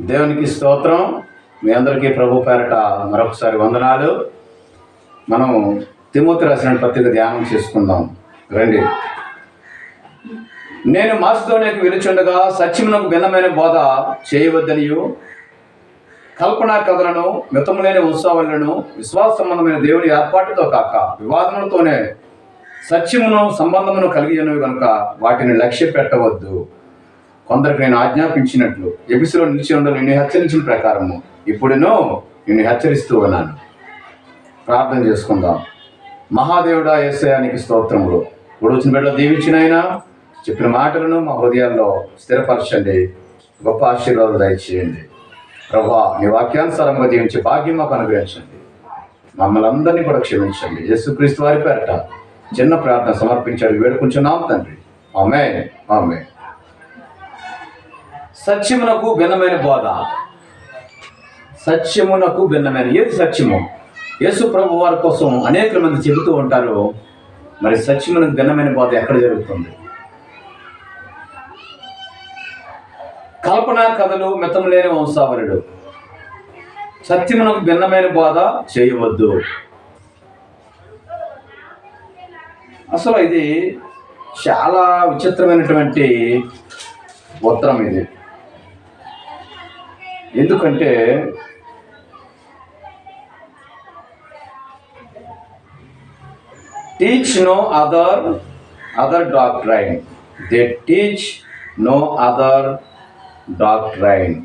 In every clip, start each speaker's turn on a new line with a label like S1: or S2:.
S1: దేవునికి స్తోత్రం. మీ అందరికీ ప్రభు పేరట మరొకసారి వందనాలు. మనం తిమోతి రాసిన పత్రిక ధ్యానం చేసుకుందాం. రండి. నేను మాసిదోనియకు వెలుచుండగా సత్యమునకు భిన్నమైన బోధ చేయవద్దనియు. కల్పనా కథలను మితములేని ఉత్సవాలను విశ్వాస సంబంధమైన దేవుని ఏర్పాటుతో కాక వివాదములతోనే సత్యమును సంబంధమును కలిగి ఉన్నవి కనుక వాటిని లక్ష్య పెట్టవద్దు కొందరికి నేను ఆజ్ఞాపించినట్లు. ఎపిసిలో నిలిచి ఉండలు నిన్ను హెచ్చరించిన ప్రకారము ఇప్పుడునో నిన్ను హెచ్చరిస్తూ ఉన్నాను. ప్రార్థన చేసుకుందాం. మహాదేవుడా ఏసయానికి స్తోత్రములు. ఇప్పుడు వచ్చిన బిడ్డ దీవించినైనా చెప్పిన మాటలను మా హృదయాల్లో స్థిరపరచండి. గొప్ప ఆశీర్వాదాలు దయచేయండి. ప్రభా నీ వాక్యానుసారంగా జీవించే భాగ్యం మాకు అనుగ్రహించండి. మమ్మల్ని అందరినీ కూడా క్షమించండి. యేసుక్రీస్తు వారి పేరట చిన్న ప్రార్థన సమర్పించాడు. వేడుకుంటున్నాం తండ్రి. ఆమె ఆమె సత్యమునకు భిన్నమైన బోధ. సత్యమునకు భిన్నమైన ఏది సత్యము? యేసు ప్రభు వారి కోసం అనేక మంది చెబుతూ ఉంటారు మరి సత్యమునకు భిన్నమైన బోధ ఎక్కడ జరుగుతుంది? కల్పనా కథలు మితం లేని వంశావరుడు. సత్యమునకు భిన్నమైన బోధ చేయవద్దు. అసలు ఇది చాలా విచిత్రమైనటువంటి ఉత్తరం ఇది. ఎందుకంటే teach no other other doctrine they teach no other doctrine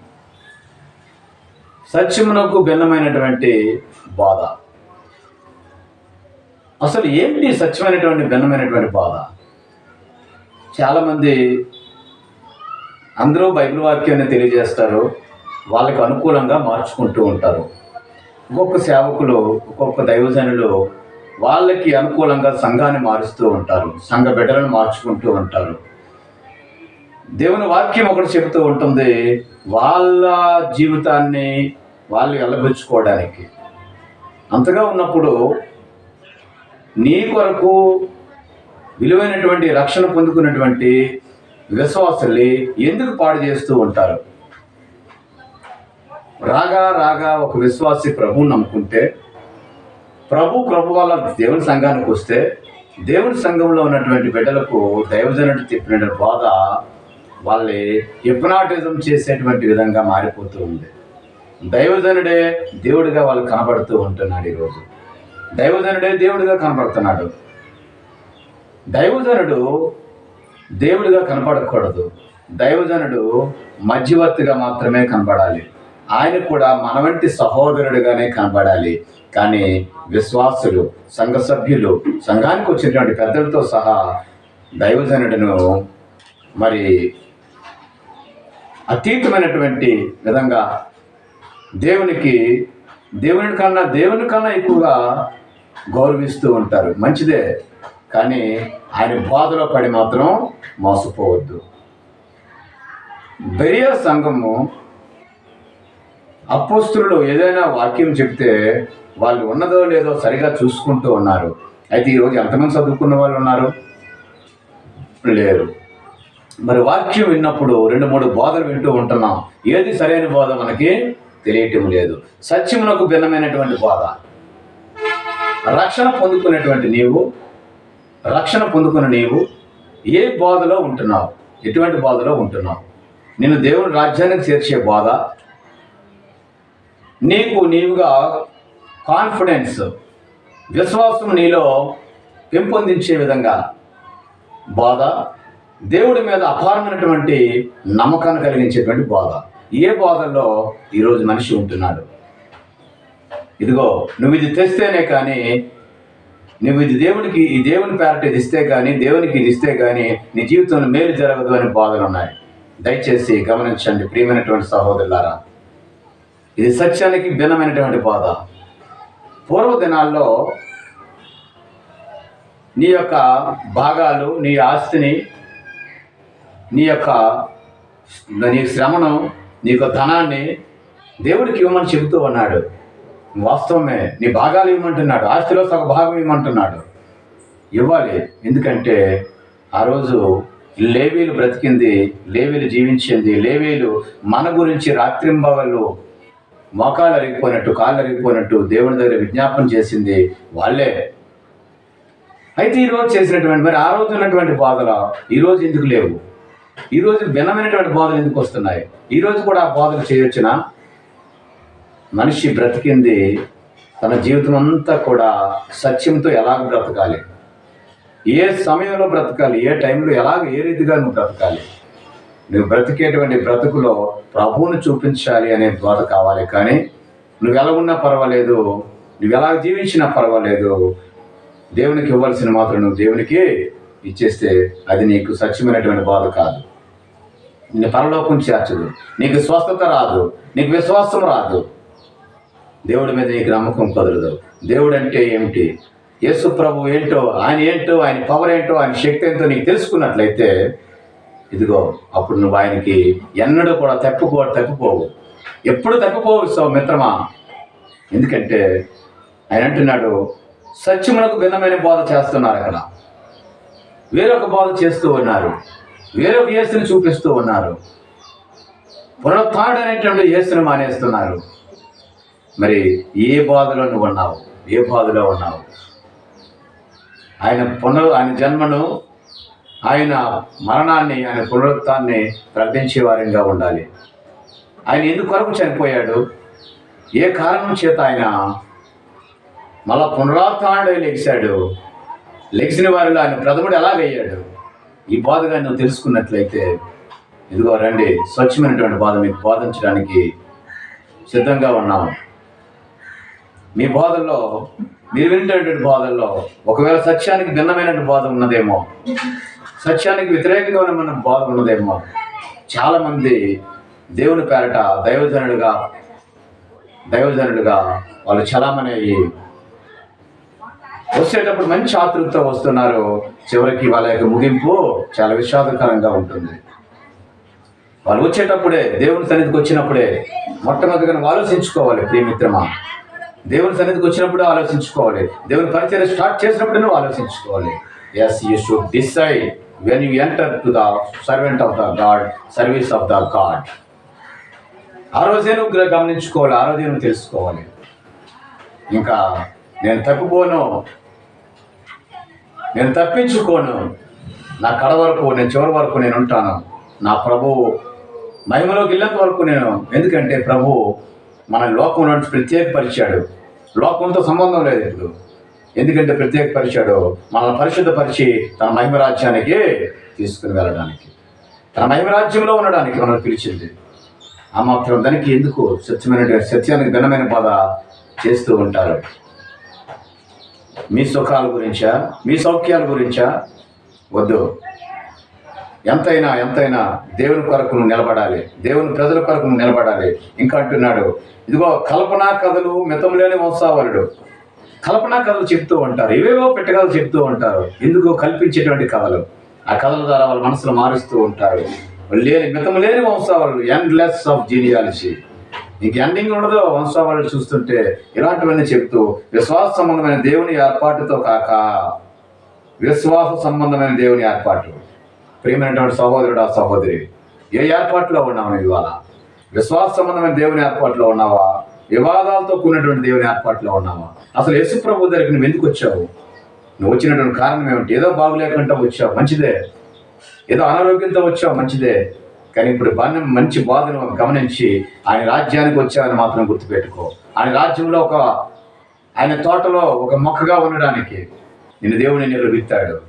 S1: సత్యమునకు భిన్నమైనటువంటి బాధ. అసలు ఏంటి సత్యమైనటువంటి భిన్నమైనటువంటి బాధ? చాలామంది అందరూ బైబిల్ వాక్యాన్ని తెలియజేస్తారు. వాళ్ళకి అనుకూలంగా మార్చుకుంటూ ఉంటారు. ఒక్కొక్క సేవకులు ఒక్కొక్క దైవజనులు వాళ్ళకి అనుకూలంగా సంఘాన్ని మారుస్తూ ఉంటారు సంఘ బిడ్డలను మార్చుకుంటూ ఉంటారు. దేవుని వాక్యం ఒకటి చెబుతూ ఉంటుంది వాళ్ళ జీవితాన్ని వాళ్ళు వెళ్ళబుచ్చుకోవడానికి అంతగా ఉన్నప్పుడు నీ కొరకు విలువైనటువంటి రక్షణ పొందుకున్నటువంటి విశ్వాసుల్ని ఎందుకు పాడు చేస్తూ ఉంటారు? రాగా రాగా ఒక విశ్వాసి ప్రభువుని నమ్ముకుంటే ప్రభు ప్రభు వల్ల దేవుని సంఘానికి వస్తే దేవుని సంఘంలో ఉన్నటువంటి బిడ్డలకు దైవజనుడు చెప్పిన బాధ వాళ్ళని హిప్నాటిజం చేసేటువంటి విధంగా మారిపోతూ ఉంది. దైవజనుడే దేవుడిగా వాళ్ళు కనబడుతూ ఉంటున్నాడు ఈరోజు. దైవజనుడే దేవుడిగా కనబడుతున్నాడు. దైవజనుడు దేవుడిగా కనపడకూడదు దైవజనుడు మధ్యవర్తిగా మాత్రమే కనబడాలి. ఆయన కూడా మన వంటి సహోదరుడిగానే కనబడాలి. కానీ విశ్వాసులు సంఘ సభ్యులు సంఘానికి వచ్చినటువంటి పెద్దలతో సహా దైవజనుడును మరి అతీతమైనటువంటి విధంగా దేవునికి దేవుని కన్నా దేవుని కన్నా ఎక్కువగా గౌరవిస్తూ ఉంటారు. మంచిదే. కానీ ఆయన బాధలో పడి మాత్రం మోసపోవద్దు. బెరియా సంఘము అపోస్తులు ఏదైనా వాక్యం చెప్తే వాళ్ళు ఉన్నదో లేదో సరిగా చూసుకుంటూ ఉన్నారు. అయితే ఈరోజు ఎంతమంది చదువుకున్న వాళ్ళు ఉన్నారు? లేరు. మరి వాక్యం విన్నప్పుడు రెండు మూడు బోధలు వింటూ ఉంటున్నాం. ఏది సరైన బోధ మనకి తెలియటం లేదు. సత్యమునకు భిన్నమైనటువంటి బోధ. రక్షణ పొందుకునేటువంటి నీవు రక్షణ పొందుకున్న నీవు ఏ బోధలో ఉంటున్నావు? ఎటువంటి బోధలో ఉంటున్నావు? నేను దేవుని రాజ్యానికి చేర్చే బోధ నీకు నీవుగా కాన్ఫిడెన్స్ విశ్వాసం నీలో పెంపొందించే విధంగా బోధ దేవుడి మీద అపారమైనటువంటి నమ్మకాన్ని కలిగించేటువంటి బోధ. ఏ బోధల్లో ఈరోజు మనిషి ఉంటున్నాడు? ఇదిగో నువ్వు ఇది తెస్తేనే కానీ నువ్వు ఇది దేవునికి ఈ దేవుని పేరట ఇది ఇస్తే కానీ దేవునికి ఇది ఇస్తే కానీ నీ జీవితంలో మేలు జరగదు అనే బాధలు ఉన్నాయి దయచేసి గమనించండి ప్రియమైనటువంటి సహోదరులారా ఇది సత్యానికి భిన్నమైనటువంటి బోధ. పూర్వ దినాల్లో నీ యొక్క భాగాలు నీ ఆస్తిని నీ యొక్క నీ శ్రమను నీ యొక్క ధనాన్ని దేవుడికి ఇవ్వమని చెబుతూ ఉన్నాడు. వాస్తవమే నీ భాగాలు ఇవ్వమంటున్నాడు. ఆస్తిలో సగ భాగం ఇవ్వమంటున్నాడు. ఇవ్వాలి. ఎందుకంటే ఆ రోజు లేవీలు బ్రతికింది లేవీలు జీవించింది. లేవీలు మన గురించి రాత్రింబవళ్ళు మోకాలు అరిగిపోయినట్టు కాళ్ళు అరిగిపోయినట్టు దేవుని దగ్గర విజ్ఞాపన చేసింది వాళ్ళే. అయితే ఈరోజు చేసినటువంటి మరి ఆ రోజు ఉన్నటువంటి బాధలు ఈరోజు ఎందుకు లేవు? ఈరోజు భిన్నమైనటువంటి బాధలు ఎందుకు వస్తున్నాయి? ఈరోజు కూడా ఆ బాధలు చేయొచ్చునా? మనిషి బ్రతికింది తన జీవితం అంతా కూడా సత్యంతో ఎలాగ బ్రతకాలి? ఏ సమయంలో బ్రతకాలి? ఏ టైంలో ఎలాగ ఏ రీతిగా నువ్వు బ్రతకాలి? నువ్వు బ్రతికేటువంటి బ్రతుకులో ప్రభువును చూపించాలి అనే బోధ కావాలి. కానీ నువ్వు ఎలా ఉన్నా పర్వాలేదు. నువ్వు ఎలా జీవించినా పర్వాలేదు. దేవునికి ఇవ్వాల్సిన మాత్రం నువ్వు దేవునికి ఇచ్చేస్తే అది నీకు సత్యమైనటువంటి బాధ కాదు. నిన్ను పరలోకం చేర్చదు. నీకు స్వస్థత రాదు. నీకు విశ్వాసం రాదు. దేవుడి మీద నీకు నమ్మకం కుదరదు. దేవుడు అంటే ఏమిటి? యేసు ప్రభు ఏంటో ఆయన ఏంటో ఆయన పవర్ ఏంటో ఆయన శక్తి ఏంటో నీకు తెలుసుకున్నట్లయితే ఇదిగో అప్పుడు నువ్వు ఆయనకి ఎన్నడూ కూడా తప్పిపో తప్పిపోవు. ఎప్పుడు తప్పిపోవు మిత్రమా? ఎందుకంటే ఆయన అంటున్నాడు సత్యమునకు భిన్నమైన బోధ చేస్తున్నారు అక్కడ వేరొక బోధ చేస్తూ ఉన్నారు. వేరొక యేసుని చూపిస్తూ ఉన్నారు. పునరుత్డు అనేటువంటి యేసుని మానేస్తున్నారు. మరి ఏ బాధలో నువ్వు ఉన్నావు? ఏ బాధలో ఉన్నావు? ఆయన పునరు ఆయన జన్మను ఆయన మరణాన్ని ఆయన పునరుత్థాన్ని ప్రకటించే వారంగా ఉండాలి. ఆయన ఎందుకొరకు చనిపోయాడు? ఏ కారణం చేత ఆయన మళ్ళా పునరుత్థానుడై లెగిశాడు? లెగిసిన వారిలో ఆయన ప్రథముడు ఎలాగయ్యాడు? ఈ బాధగా నువ్వు తెలుసుకున్నట్లయితే ఇదిగో రండి స్వచ్ఛమైనటువంటి బాధ మీకు బోధించడానికి సిద్ధంగా ఉన్నాము మీ బోధల్లో మీరు వింటేటువంటి బోధల్లో ఒకవేళ సత్యానికి భిన్నమైనటువంటి బోధ ఉన్నదేమో సత్యానికి వ్యతిరేకంగా మనం బాగున్నదేమో. ఉన్నదేమో చాలామంది దేవుని పేరట దైవజనుడుగా దైవజనుడుగా వాళ్ళు చలామణి అయ్యి వచ్చేటప్పుడు మంచి ఆతృతతో వస్తున్నారు. చివరికి వాళ్ళ యొక్క ముగింపు చాలా విషాదకరంగా ఉంటుంది. వాళ్ళు వచ్చేటప్పుడే దేవుని సన్నిధికి వచ్చినప్పుడే మొట్టమొదటిగా ఆలోచించుకోవాలి ప్రియమిత్రమా దేవుని సన్నిధికి వచ్చినప్పుడు ఆలోచించుకోవాలి. దేవుని పరిచయం స్టార్ట్ చేసినప్పుడు నువ్వు ఆలోచించుకోవాలి. Yes you should decide when you enter to the servant of the God service of the God ఆ రోజే నువ్వు గమనించుకోవాలి ఆ రోజే నువ్వు తెలుసుకోవాలి. ఇంకా నేను తప్పిపోను నేను తప్పించుకోను నా కడ వరకు నేను చివరి వరకు నేను ఉంటాను. నా ప్రభువు మహిమలోకి వెళ్ళేంత వరకు నేను ఎందుకంటే ప్రభువు మన లోకంలో ప్రత్యేకపరిచాడు. లోకంతో సంబంధం లేదు ఇప్పుడు. ఎందుకంటే ప్రత్యేకపరిచాడు మనల్ని పరిశుద్ధపరిచి తన మహిమరాజ్యానికి తీసుకుని వెళ్ళడానికి. తన మహిమరాజ్యంలో ఉండడానికి మనల్ని పిలిచింది. ఆ మాత్రం దానికి ఎందుకు సత్యమైన సత్యానికి భిన్నమైన బాధ చేస్తూ ఉంటారు? మీ సుఖాల గురించా? మీ సౌఖ్యాల గురించా? వద్దు. ఎంతైనా ఎంతైనా దేవుని కొరకు నిలబడాలి. దేవుని ప్రజల కొరకు నిలబడాలి. ఇంకా అంటున్నాడు ఇదిగో కల్పనా కథలు మితంలేని వంశావరుడు కల్పనా కథలు చెప్తూ ఉంటారు. ఏవేవో పెట్టగలు చెప్తూ ఉంటారు. ఎందుకో కల్పించేటువంటి కథలు. ఆ కథల ద్వారా వాళ్ళ మనసులు మారుస్తూ ఉంటారు. లేని మితం లేని వంశావళులు. ఎండ్లెస్ ఆఫ్ జీనియాలజీ నీకు ఎండింగ్ ఉండదు. వంశావళులు చూస్తుంటే ఇలాంటివన్నీ చెప్తూ విశ్వాస సంబంధమైన దేవుని ఏర్పాటుతో కాక విశ్వాస సంబంధమైన దేవుని ఏర్పాటు. ప్రియమైనటువంటి సహోదరుడు ఆ సహోదరి ఏ ఏర్పాటులో ఉన్నావు ఇవాళ? విశ్వాస సంబంధమైన దేవుని ఏర్పాటులో ఉన్నావా? వివాదాలతో కూడినటువంటి దేవుని ఏర్పాటులో ఉన్నావా అసలు యేసు ప్రభు దగ్గరికి నువ్వు ఎందుకు వచ్చావు? నువ్వు వచ్చినటువంటి కారణం ఏమిటి? ఏదో బాగులేకుండా వచ్చావు మంచిదే. ఏదో అనారోగ్యంతో వచ్చావు మంచిదే. కానీ ఇప్పుడు బాగా మంచి బాధను గమనించి ఆయన రాజ్యానికి వచ్చావని మాత్రం గుర్తుపెట్టుకో. ఆయన రాజ్యంలో ఒక ఆయన తోటలో ఒక మొక్కగా ఉండడానికి నిన్ను దేవుని నిలబెత్తాడు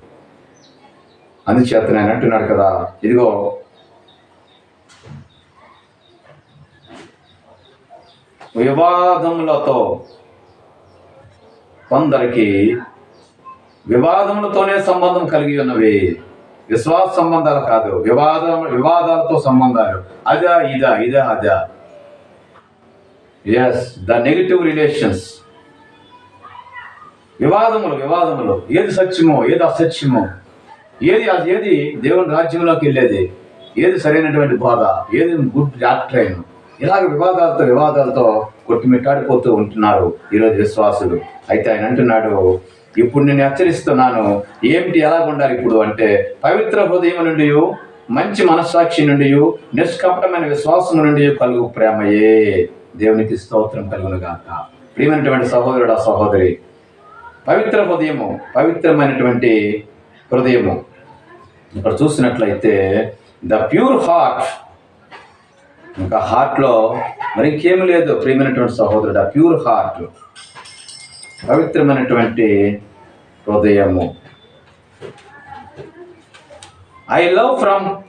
S1: అందుచేత ఆయన అంటున్నాడు కదా ఇదిగో వివాదములతో కొందరికి వివాదములతోనే సంబంధం కలిగి ఉన్నవి. విశ్వాస సంబంధాలు కాదు. వివాదం వివాదాలతో సంబంధాలు. అదా ఇదా ఇదా అదా. ఎస్ ద నెగిటివ్ రిలేషన్స్ వివాదములు వివాదములు. ఏది సత్యమో ఏది అసత్యమో. ఏది ఏది దేవుని రాజ్యంలోకి వెళ్ళేది? ఏది సరైనటువంటి బాధ? ఏది గుడ్ డాక్ట్రైన్ ఇలాగ వివాదాలతో వివాదాలతో కొట్టుమిట్టాడిపోతూ ఉంటున్నారు ఈరోజు విశ్వాసులు. అయితే ఆయన అంటున్నాడు ఇప్పుడు నేను హెచ్చరిస్తున్నాను ఏమిటి ఎలా ఉండాలి ఇప్పుడు అంటే పవిత్ర హృదయం నుండి మంచి మనస్సాక్షి నుండి నిష్కపటమైన విశ్వాసం నుండి కలుగు ప్రేమయే. దేవునికి స్తోత్రం కలుగునుగాక. ప్రియమైనటువంటి సహోదరుడు ఆ సహోదరి పవిత్ర హృదయము పవిత్రమైనటువంటి హృదయము. ఇక్కడ చూసినట్లయితే ద ప్యూర్ హార్ట్ ఇంకా హార్ట్లో మరి ఇంకేం లేదు. ప్రియమైనటువంటి సహోదరుడు ఆ ప్యూర్ హార్ట్. పవిత్రమైనటువంటి హృదయము. I love from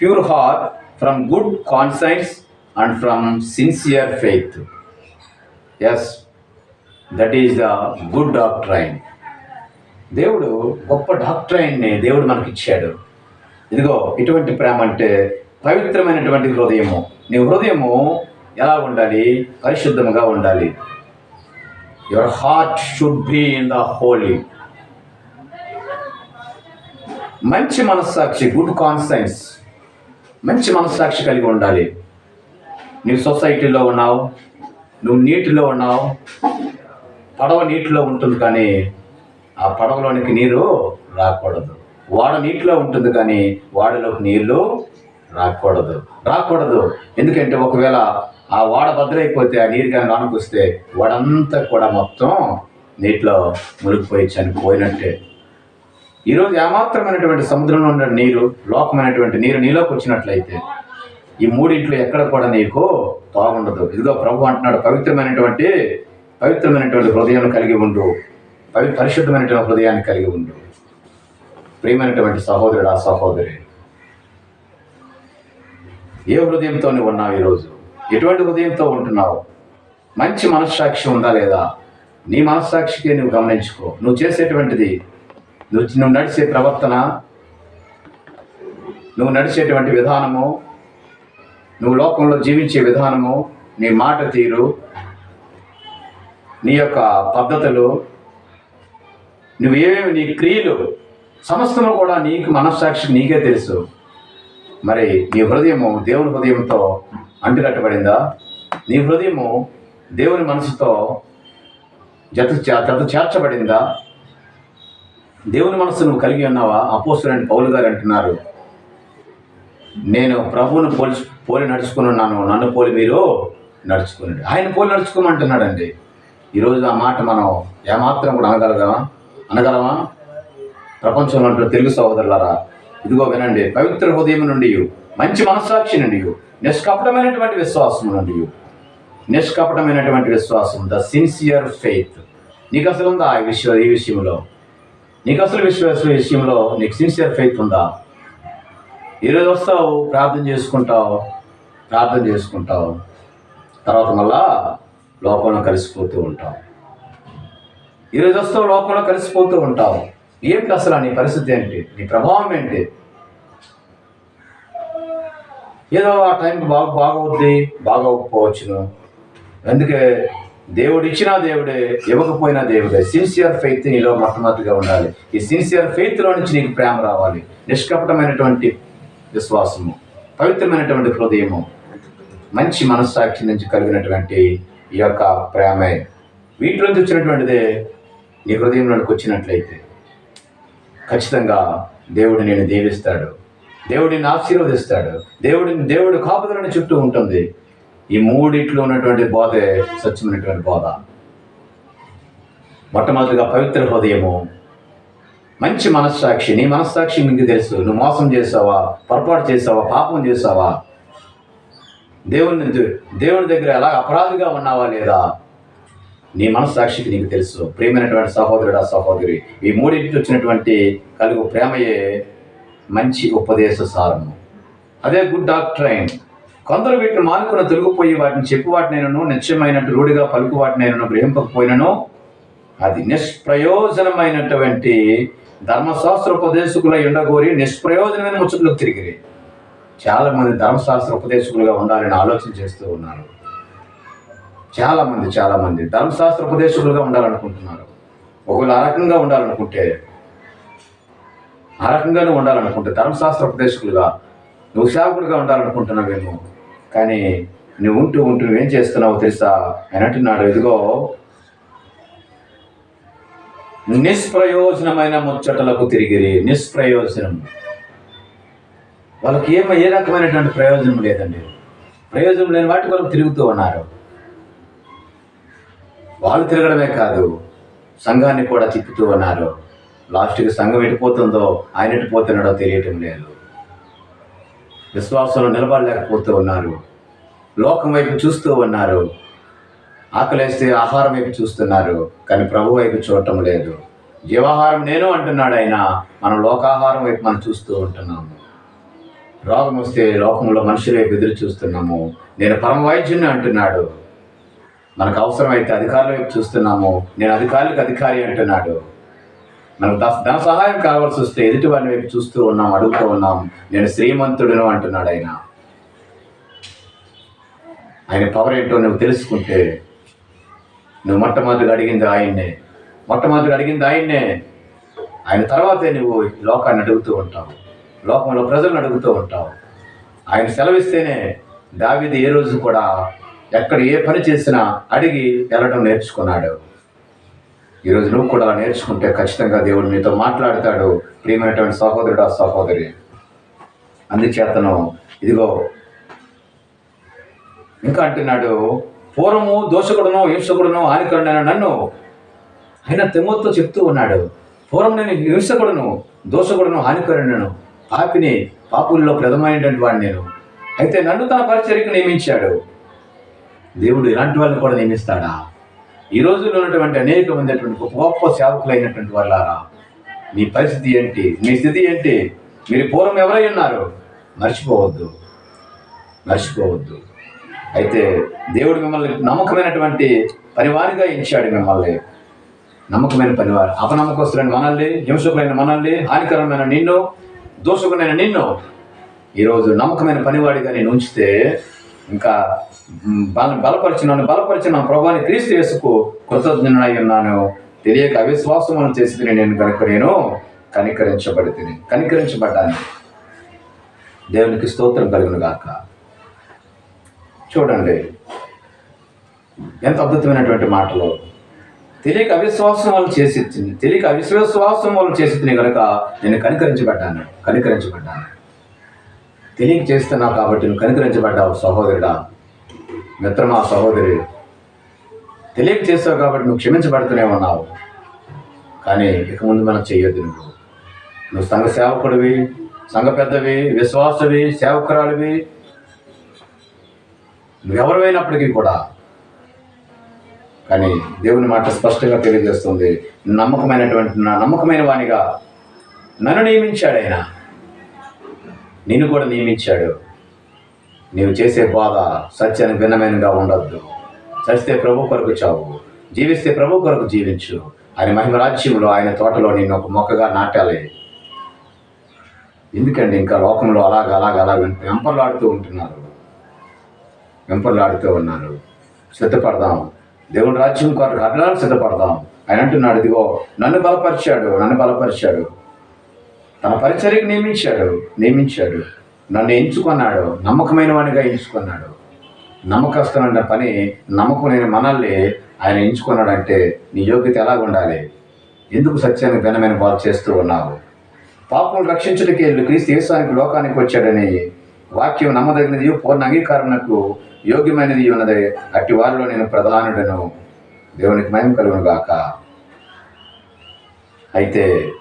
S1: pure heart from good conscience and from sincere faith. Yes that is the good doctrine దేవుడు గొప్ప డాక్ట్రైన్ని దేవుడు మనకి ఇచ్చాడు ఇదిగో ఇటువంటి ప్రేమ అంటే పవిత్రమైనటువంటి హృదయము. నీ హృదయము ఎలా ఉండాలి? పరిశుద్ధముగా ఉండాలి. Your heart should be in the holy మంచి మనస్సాక్షి గుడ్ కాన్సైన్స్ మంచి మనస్సాక్షి కలిగి ఉండాలి. నువ్వు సొసైటీలో ఉన్నావు నువ్వు నీటిలో ఉన్నావు పడవ నీటిలో ఉంటుంది కానీ ఆ పడవలోనికి నీరు రాకూడదు. వాడ నీటిలో ఉంటుంది కానీ వాడలోకి నీళ్ళు రాకూడదు. రాకూడదు. ఎందుకంటే ఒకవేళ ఆ వాడ భద్రైపోతే ఆ నీరు కానీ రానుకొస్తే వస్తే వాడంతా కూడా మొత్తం నీటిలో మునిగిపోయి చనిపోయినట్టే. ఈరోజు ఏమాత్రమైనటువంటి సముద్రంలో ఉన్న నీరు లోకమైనటువంటి నీరు నీలోకి వచ్చినట్లయితే ఈ మూడింట్లో ఎక్కడ కూడా నీకు బాగుండదు ఇదిగో ప్రభు అంటున్నాడు పవిత్రమైనటువంటి పవిత్రమైనటువంటి హృదయం కలిగి ఉండు. పవి పరిశుద్ధమైనటువంటి హృదయాన్ని కలిగి ఉండు. ప్రియమైనటువంటి సహోదరుడు ఆ సహోదరి ఏ హృదయంతో నువ్వు ఉన్నావు ఈరోజు? ఎటువంటి హృదయంతో ఉంటున్నావు? మంచి మనస్సాక్షి ఉందా లేదా? నీ మనస్సాక్షికి నువ్వు గమనించుకో. నువ్వు చేసేటువంటిది నువ్వు నువ్వు నడిచే ప్రవర్తన నువ్వు నడిచేటువంటి విధానము నువ్వు లోకంలో జీవించే విధానము నీ మాట తీరు నీ యొక్క పద్ధతులు నువ్వేమేమి నీ క్రియలు సమస్తము కూడా నీకు మనస్సాక్షి నీకే తెలుసు. మరి నీ హృదయము దేవుని హృదయంతో అంటుకట్టబడిందా? నీ హృదయము దేవుని మనసుతో జత చే- జత చేర్చబడిందా? దేవుని మనసు నువ్వు కలిగి ఉన్నావా? అపోస్తులని పౌలు గారు అంటున్నారు. నేను ప్రభువును పోలి పోలి నడుచుకుని ఉన్నాను నన్ను పోలి మీరు నడుచుకున్నాడు ఆయన పోలి నడుచుకోమంటున్నాడండి. ఈరోజు ఆ మాట మనం ఏమాత్రం కూడా అనగలగమా అనగలమా? ప్రపంచంలో తెలుగు సహోదరులారా ఇదిగో వినండి పవిత్ర హృదయం నుండి మంచి మనస్సాక్షి నుండి నిష్కపటమైనటువంటి విశ్వాసం నుండి నిష్కపటమైనటువంటి విశ్వాసం ద సిన్సియర్ ఫెయిత్ నీకు అసలు ఉందా ఈ విషయం ఈ విషయంలో? నీకు అసలు విశ్వాసం విషయంలో నీకు సిన్సియర్ ఫెయిత్ ఉందా? ఈరోజు వస్తావు ప్రార్థన చేసుకుంటావు ప్రార్థన చేసుకుంటావు. తర్వాత మళ్ళా లోకంలో కలిసిపోతూ ఉంటావు. ఈరోజు వస్తావు లోకంలో కలిసిపోతూ ఉంటావు. ఏంటి అసలు నీ పరిస్థితి ఏంటి? నీ ప్రభావం ఏంటి? ఏదో ఆ టైంకి బాగా బాగవుద్ది బాగోకపోవచ్చును. అందుకే దేవుడు ఇచ్చినా దేవుడే ఇవ్వకపోయినా దేవుడే సిన్సియర్ ఫెయిత్ నీలో మొట్టమొదటిగా ఉండాలి. ఈ సిన్సియర్ ఫెయిత్లో నుంచి నీకు ప్రేమ రావాలి. నిష్కపటమైనటువంటి విశ్వాసము పవిత్రమైనటువంటి హృదయము మంచి మనస్సాక్షి నుంచి కలిగినటువంటి ఈ యొక్క ప్రేమే. వీటి నుంచి వచ్చినటువంటిదే నీ హృదయంలోనికి వచ్చినట్లయితే. ఖచ్చితంగా దేవుడు నేను దీవిస్తాడు. దేవుడిని ఆశీర్వదిస్తాడు. దేవుడిని దేవుడు కాపుదలని చుట్టూ ఉంటుంది. ఈ మూడిట్లో ఉన్నటువంటి బోధే సత్యమైనటువంటి బోధ. మొట్టమొదటిగా పవిత్ర హృదయము. మంచి మనస్సాక్షి నీ మనస్సాక్షి మీకు తెలుసు. నువ్వు మోసం చేసావా? పొరపాటు చేసావా? పాపం చేసావా? దేవుని దేవుని దగ్గర ఎలా అపరాధిగా ఉన్నావా లేదా? నీ మనస్సాక్షికి నీకు తెలుసు. ప్రేమైనటువంటి సహోదరుడు ఆ సహోదరి. ఈ మూడింటి వచ్చినటువంటి కలుగు ప్రేమయే మంచి ఉపదేశ సారము. అదే గుడ్ డాక్ట్రైన్. కొందరు వీటిని మానుకున్న తొలగిపోయి వాటిని చెప్పు వాటినైనను నిశ్చయమైనట్టు రూఢిగా పలుకు వాటినైనను గ్రహింపకపోయినను అది నిష్ప్రయోజనమైనటువంటి ధర్మశాస్త్ర ఉపదేశకుల ఎండగోరి నిష్ప్రయోజనమైన ముచ్చట్లకు తిరిగిరి. చాలామంది ధర్మశాస్త్ర ఉపదేశకులుగా ఉండాలని ఆలోచన చేస్తూ ఉన్నారు. చాలా మంది చాలా మంది ధర్మశాస్త్ర ఉపదేశకులుగా ఉండాలనుకుంటున్నారు. ఒకవేళ ఆ రకంగా ఉండాలనుకుంటే ఆ రకంగానే ఉండాలనుకుంటే ధర్మశాస్త్ర ఉపదేశకులుగా నువ్వు సేవకుడిగా ఉండాలనుకుంటున్నావేమో కానీ నువ్వు ఉంటూ ఉంటూ నువ్వేం చేస్తున్నావో తెలుసా? అని అంటున్నాడు. ఇదిగో నిష్ప్రయోజనమైన ముచ్చటలకు తిరిగిరి. నిష్ప్రయోజనం. వాళ్ళకి ఏమో ఏ రకమైనటువంటి ప్రయోజనం లేదండి. ప్రయోజనం లేని వాటి వరకు తిరుగుతూ ఉన్నారు. వాళ్ళు తిరగడమే కాదు సంఘాన్ని కూడా తిప్పుతూ ఉన్నారు. లాస్ట్కి సంఘం ఎటుపోతుందో ఆయన ఎటుపోతున్నాడో తెలియటం లేదు. విశ్వాసంలో నిలబడలేకపోతూ ఉన్నారు. లోకం వైపు చూస్తూ ఉన్నారు. ఆకలేస్తే ఆహారం వైపు చూస్తున్నారు కానీ ప్రభు వైపు చూడటం లేదు. జీవాహారం నేను అంటున్నాడు ఆయన మనం లోకాహారం వైపు మనం చూస్తూ ఉంటున్నాము. రోగం వస్తే లోకంలో మనుషుల వైపు ఎదురు చూస్తున్నాము. నేను పరమ వైద్యుని అంటున్నాడు. మనకు అవసరమైతే అధికారుల వైపు చూస్తున్నాము. నేను అధికారులకు అధికారి అంటున్నాడు. మనకు ధన సహాయం కావాల్సి వస్తే ఎదుటి వారిని వైపు చూస్తూ ఉన్నాం అడుగుతూ ఉన్నాం. నేను శ్రీమంతుడును అంటున్నాడు ఆయన. ఆయన పవర్ ఏంటో నువ్వు తెలుసుకుంటే నువ్వు మొట్టమొదటిగా అడిగింది ఆయన్నే. మొట్టమొదటిగా అడిగింది ఆయన్నే. ఆయన తర్వాతే నువ్వు లోకాన్ని అడుగుతూ ఉంటావు. లోకంలో ప్రజలను అడుగుతూ ఉంటావు. ఆయన సెలవిస్తేనే దావిది ఏ రోజు కూడా ఎక్కడ ఏ పని చేసినా అడిగి వెళ్ళడం నేర్చుకున్నాడు. ఈరోజు నువ్వు కూడా నేర్చుకుంటే ఖచ్చితంగా దేవుడు మీతో మాట్లాడతాడు. ప్రియమైనటువంటి సహోదరుడు ఆ సహోదరి. అందుచేతను ఇదిగో ఇంకా అంటున్నాడు పూర్వము దోషకుడును హింసకుడును హానికరుడైన నన్ను ఆయన తెమ్మతో చెప్తూ ఉన్నాడు. పూర్వం నేను హింసకుడును దోషకుడును హానికరుడను పాపిని పాపుల్లో ప్రథమైనటువంటి వాడిని నేను. అయితే నన్ను తన పరిచర్యకు నియమించాడు. దేవుడు ఇలాంటి వాళ్ళని కూడా నియమిస్తాడా? ఈ రోజుల్లో ఉన్నటువంటి అనేక మంది అటువంటి గొప్ప గొప్ప సేవకులైనటువంటి వాళ్ళారా మీ పరిస్థితి ఏంటి? మీ స్థితి ఏంటి? మీరు పూర్వం ఎవరై ఉన్నారు? మర్చిపోవద్దు. మర్చిపోవద్దు. అయితే దేవుడు మిమ్మల్ని నమ్మకమైనటువంటి పనివారిగా ఎంచాడు మిమ్మల్ని. నమ్మకమైన పనివారు అపనమ్మకస్తులైన మనల్ని హింసకులైన మనల్ని హానికరమైన నిన్ను దోషకులైన నిన్ను ఈరోజు నమ్మకమైన పనివాడిగా నేను ఉంచితే ఇంకా బల బలపరిచినాను బలపరిచిన ప్రభాని క్రీస్తు వేసుకు కృతజ్ఞనై ఉన్నాను తెలియక అవిశ్వాసం చేసి నేను కనుక నేను కనికరించబడి కనికరించబడ్డాను. దేవునికి స్తోత్రం కలుగును గాక. చూడండి ఎంత అద్భుతమైనటువంటి మాటలు. తెలియక అవిశ్వాసం వాళ్ళు చేసి ఇచ్చింది తెలియక అవిశ్వాసం వాళ్ళు చేసి కనుక నేను కనికరించబడ్డాను కనికరించబడ్డాను. తెలియక చేస్తున్నావు కాబట్టి నువ్వు కనికరించబడ్డావు సహోదరుడా. మిత్రమా సహోదరి తెలియక చేస్తావు కాబట్టి నువ్వు క్షమించబడుతూనే ఉన్నావు. కానీ ఇక ముందు మనం చేయొద్దు నువ్వు. నువ్వు సంఘ సేవకుడివి సంఘ పెద్దవి విశ్వాసవి సేవకురాలివి. నువ్వెవరైనప్పటికీ కూడా. కానీ దేవుని మాట స్పష్టంగా తెలియజేస్తుంది. నమ్మకమైనటువంటి నా నమ్మకమైన వానిగా నన్ను నియమించాడు ఆయన. నిన్ను కూడా నియమించాడు. నీవు చేసే బాధ సత్యానికి భిన్నమైనగా ఉండొద్దు. చస్తే ప్రభు కొరకు చావు. జీవిస్తే ప్రభు కొరకు జీవించు. ఆయన మహిమ రాజ్యంలో ఆయన తోటలో నేను ఒక మొక్కగా నాటాలి. ఎందుకండి ఇంకా లోకంలో అలాగ అలాగ అలాగ వెంపర్లాడుతూ ఉంటున్నారు? వెంపర్లాడుతూ ఉన్నారు. సిద్ధపడదాం. దేవుని రాజ్యం కొరకు అడ్డానికి సిద్ధపడదాం. ఆయన అంటున్నాడు ఇదిగో నన్ను బలపరిచాడు నన్ను బలపరిచాడు. తన పరిచర్యకు నియమించాడు నియమించాడు. నన్ను ఎంచుకున్నాడు నమ్మకమైన వాడిగా ఎంచుకున్నాడు. నమ్మకస్తున్న పని నమ్మకం లేని మనల్ని ఆయన ఎంచుకున్నాడంటే నీ యోగ్యత ఎలాగ ఉండాలి ఎందుకు సత్యాన్ని ఘనమైన బాధ చేస్తూ ఉన్నావు? పాపం రక్షించడానికి వెళ్ళి క్రీస్తు దేశానికి లోకానికి వచ్చాడని వాక్యం నమ్మదగినది పూర్ణ అంగీకారమునకు యోగ్యమైనది ఉన్నది. అట్టి వారిలో నేను ప్రధానుడను. దేవునికి మయం కలుగును గాక. అయితే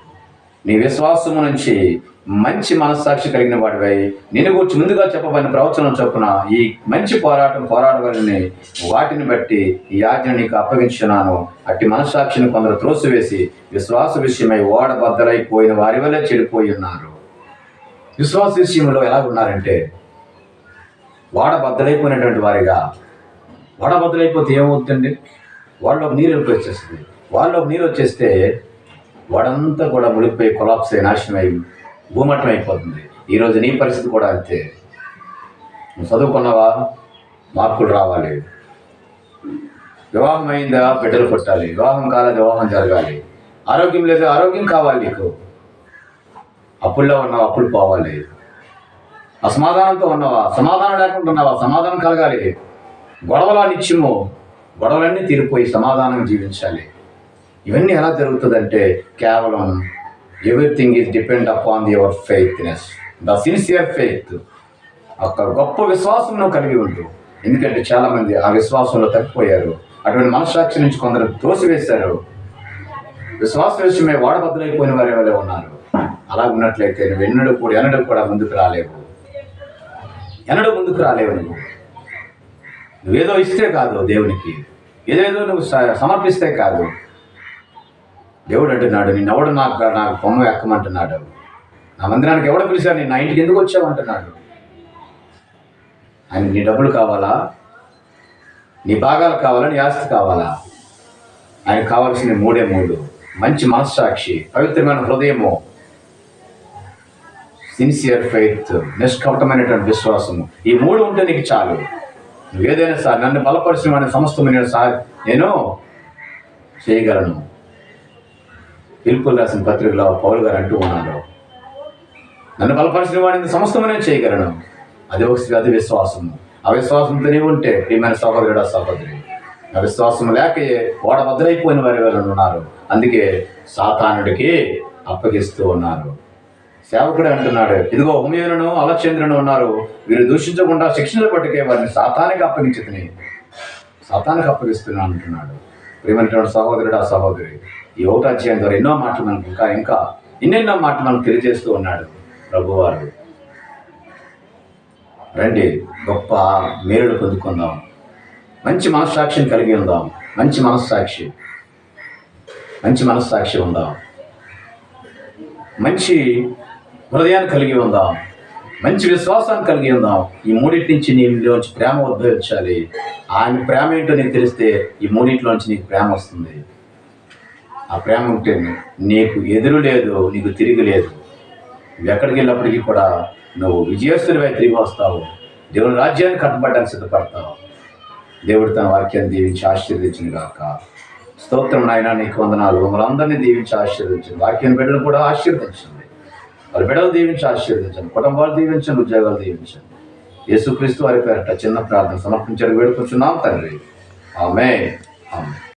S1: నీ విశ్వాసము నుంచి మంచి మనస్సాక్షి కలిగిన వాడివై నేను గురించి ముందుగా చెప్పబడిన ప్రవచనం చొప్పున ఈ మంచి పోరాటం పోరాడవలని వాటిని బట్టి ఈ ఆజ్ఞ నీకు అప్పగించున్నాను అట్టి మనస్సాక్షిని కొందరు త్రోసివేసి విశ్వాస విషయమై ఓడ బద్దలైపోయిన వారి వల్లే చెడిపోయి ఉన్నారు. విశ్వాస విషయంలో ఎలా ఉన్నారంటే వాడ బద్దలైపోయినటువంటి వారిగా వాడబద్దలైపోతే ఏమవుతుందండి? వాళ్ళలోకి నీరు వెళ్ళిపోయి వచ్చేస్తుంది? వాళ్ళలోకి నీరు వచ్చేస్తే వాడంతా కూడా మునిగిపోయి కొలాప్స్ అయి నాశనం అయి భూమట్టం అయిపోతుంది ఈరోజు నీ పరిస్థితి కూడా అంతే. నువ్వు చదువుకున్నావా? మార్కులు రావాలి. వివాహం అయిందా? బిడ్డలు పుట్టాలి. వివాహం కాలేదు వివాహం జరగాలి. ఆరోగ్యం లేదు ఆరోగ్యం కావాలి నీకు. అప్పుల్లో ఉన్నావు? అప్పులు పోవాలి. అసమాధానంతో ఉన్నావా? సమాధానం లేకుండా ఉన్నావా? సమాధానం కలగాలి. గొడవల నిత్యము గొడవలన్నీ తీరిపోయి సమాధానం జీవించాలి. ఇవన్నీ ఎలా జరుగుతుందంటే కేవలం everything is depend upon your faithness. The sincere faith. ఒక గొప్ప విశ్వాసం నువ్వు కలిగి ఉండు. ఎందుకంటే చాలామంది ఆ విశ్వాసంలో తప్పిపోయారు. అటువంటి మనస్సాక్షి నుంచి కొందరు తోసివేశారు. విశ్వాస విషయమే వాడబద్దలైపోయిన వారు ఎవరే ఉన్నారు. అలా ఉన్నట్లయితే నువ్వు ఎన్నడూ కూడా ఎన్నడూ కూడా ముందుకు రాలేవు. ఎన్నడూ ముందుకు రాలేవు నువ్వు. నువ్వేదో ఇస్తే కాదు దేవునికి. ఏదేదో నువ్వు స- సమర్పిస్తే కాదు. దేవుడు అంటున్నాడు నిన్నెవడు నాకు నాకు బొమ్మ ఎక్కమంటున్నాడు? నా మందిరానికి ఎవడు పిలిచాడు నేను నా ఇంటికి ఎందుకు వచ్చావంటున్నాడు ఆయన నీ డబ్బులు కావాలా? నీ భాగాలు కావాలా? నీ ఆస్తి కావాలా? ఆయన కావాల్సిన మూడే మూడు. మంచి మనస్సాక్షి పవిత్రమైన హృదయము సిన్సియర్ ఫెయిత్ నిష్కపటమైనటువంటి విశ్వాసము. ఈ మూడు ఉంటే నీకు చాలు. నువ్వేదైనా సార్ నన్ను బలపరిచిన వాడిని నేను సార్ నేను చేయగలను. పిలుపులు రాసిన పత్రికలో పౌలు గారు అంటూ ఉన్నారు నన్ను బలపరిచిన వాడిని సమస్తమనే నేను చేయగలను. అది ఒక అది విశ్వాసము అవిశ్వాసంతోనే ఉంటే ప్రియమైన సహోదరుడు సహోదరి అవిశ్వాసం విశ్వాసం లేక ఓడ బద్దలైపోయిన వారి వాళ్ళు ఉన్నారు. అందుకే సాతానుడికి అప్పగిస్తూ ఉన్నారు. సేవకుడే అంటున్నాడు ఇదిగో హోమియోలను అలక్షేంద్రులను ఉన్నారు. వీరు దూషించకుండా శిక్షణ పట్టుకే వారిని సాతానికి అప్పగించుకుని సాతానికి అప్పగిస్తున్నాను అంటున్నాడు. ప్రియమైనటువంటి సహోదరుడు ఆ సహోదరి ఈ ఒకటి అధ్యాయం ద్వారా ఎన్నో మాటలు మనకు ఇంకా ఇంకా ఎన్నెన్నో మాటలు మనకు తెలియజేస్తూ ఉన్నాడు ప్రభువారు. రండి గొప్ప మేలుడు పొందుకుందాం. మంచి మనస్సాక్షిని కలిగి ఉందాం. మంచి మనస్సాక్షి. మంచి మనస్సాక్షి ఉందాం. మంచి హృదయాన్ని కలిగి ఉందాం. మంచి విశ్వాసాన్ని కలిగి ఉందాం. ఈ మూడింటి నుంచి నీలోంచి ప్రేమ ఉద్భవించాలి. ఆయన ప్రేమ ఏంటో నీకు తెలిస్తే ఈ మూడింటిలోంచి నీకు ప్రేమ వస్తుంది. ఆ ప్రేమ ఉంటే నీకు ఎదురు లేదు నీకు తిరిగి లేదు. నువ్వు ఎక్కడికి వెళ్ళినప్పటికీ కూడా నువ్వు విజయస్తుడివై తిరిగి వస్తావు. దేవుని రాజ్యాన్ని కట్టబడ్డానికి సిద్ధపడతావు. దేవుడు తన వాక్యాన్ని దీవించి ఆశీర్వదించిన గాక స్తోత్రం నాయన నీకు వందనాలు. మమ్మల్ని అందరినీ దీవించి ఆశీర్వదించింది వాక్యం బిడ్డలు కూడా ఆశీర్వదించండి. వాళ్ళ బిడ్డలు దీవించి ఆశీర్వదించండి. కుటుంబాలు దీవించండి. ఉద్యోగాలు దీవించండి. యేసుక్రీస్తు వారి పేరట చిన్న ప్రార్థన సమర్పించడానికి వేడుకుంటున్నాం తండ్రి. ఆమె ఆమె